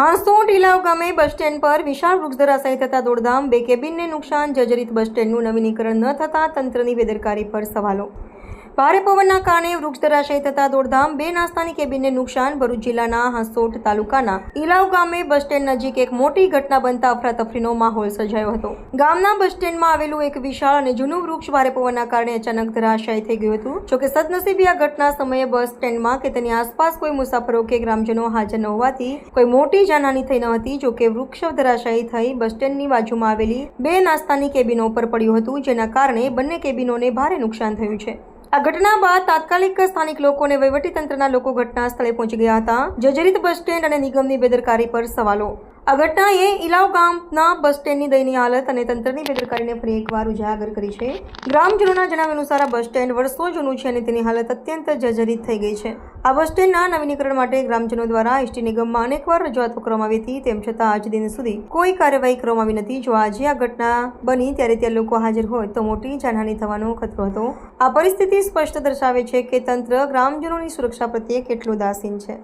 હાંસોટ ઇલાવ ગામે bus stand પર વિશાળ વૃક્ષ ધરાશાયી થતા દોડધામ બે કેબિનને નુકસાન, જર્જરિત બસ સ્ટેન્ડનું નવીનીકરણ ન થતાં તંત્રની બેદરકારી પર સવાલો. ભારે પવનના કારણે વૃક્ષ ધરાશય થતા દોડધામ બે નાસ્તાની કેબિનને નુકસાન. ભરૂચ જિલ્લાના હાંસોટ તાલુકાના ઇલાવ ગામે બસ સ્ટેન્ડ નજીક એક મોટી ઘટના બનતા અફરાતફરીનો માહોલ સર્જાયો હતો. ગામના બસ સ્ટેન્ડમાં આવેલું એક વિશાળ અને જૂનું વૃક્ષ ભારે પવનના કારણે અચાનક ધરાશય થઈ ગયું હતું. જોકે સદનસીબે આ ઘટના સમયે બસ સ્ટેન્ડમાં કે તેની આસપાસ કોઈ મુસાફરો કે ગ્રામજનો હાજર ન હોવાથી કોઈ મોટી જાનહાની થઈ ન હતી. જોકે વૃક્ષ ધરાશાયી થઈ બસ સ્ટેન્ડની બાજુમાં આવેલી બે નાસ્તાની કેબિનો પર પડ્યું હતું, જેના કારણે બંને કેબિનોને ભારે નુકસાન થયું છે. આ ઘટના બાદ તાત્કાલિક સ્થાનિક લોકો અને વહીવટીતંત્રના લોકો ઘટના સ્થળે પહોંચી ગયા હતા. જર્જરિત બસ સ્ટેન્ડ અને નિગમની બેદરકારી પર સવાલો. આ ઘટનાએ ઇલાવ ગામના બસ સ્ટેન્ડની દયનીય હાલત અને તંત્રની બેદરકારીને ફરી એકવાર ઉજાગર કરી છે. ગ્રામજનોના જણાવ્યા અનુસાર આ બસ સ્ટેન્ડ વર્ષો જૂનું છે અને તેની હાલત અત્યંત જર્જરિત થઈ ગઈ છે. આ બસ સ્ટેન્ડના નવીનીકરણ માટે ગ્રામજનો દ્વારા એસટી નિગમમાં અનેકવાર રજૂઆતો કરવામાં આવી હતી. તેમ છતાં આજ દિન સુધી કોઈ કાર્યવાહી કરવામાં આવી નથી. જો આજે આ ઘટના બની ત્યારે ત્યાં લોકો હાજર હોય તો મોટી જાનહાની થવાનો ખતરો હતો. આ પરિસ્થિતિ સ્પષ્ટ દર્શાવે છે કે તંત્ર ગ્રામજનોની સુરક્ષા પ્રત્યે કેટલું ઉદાસીન છે.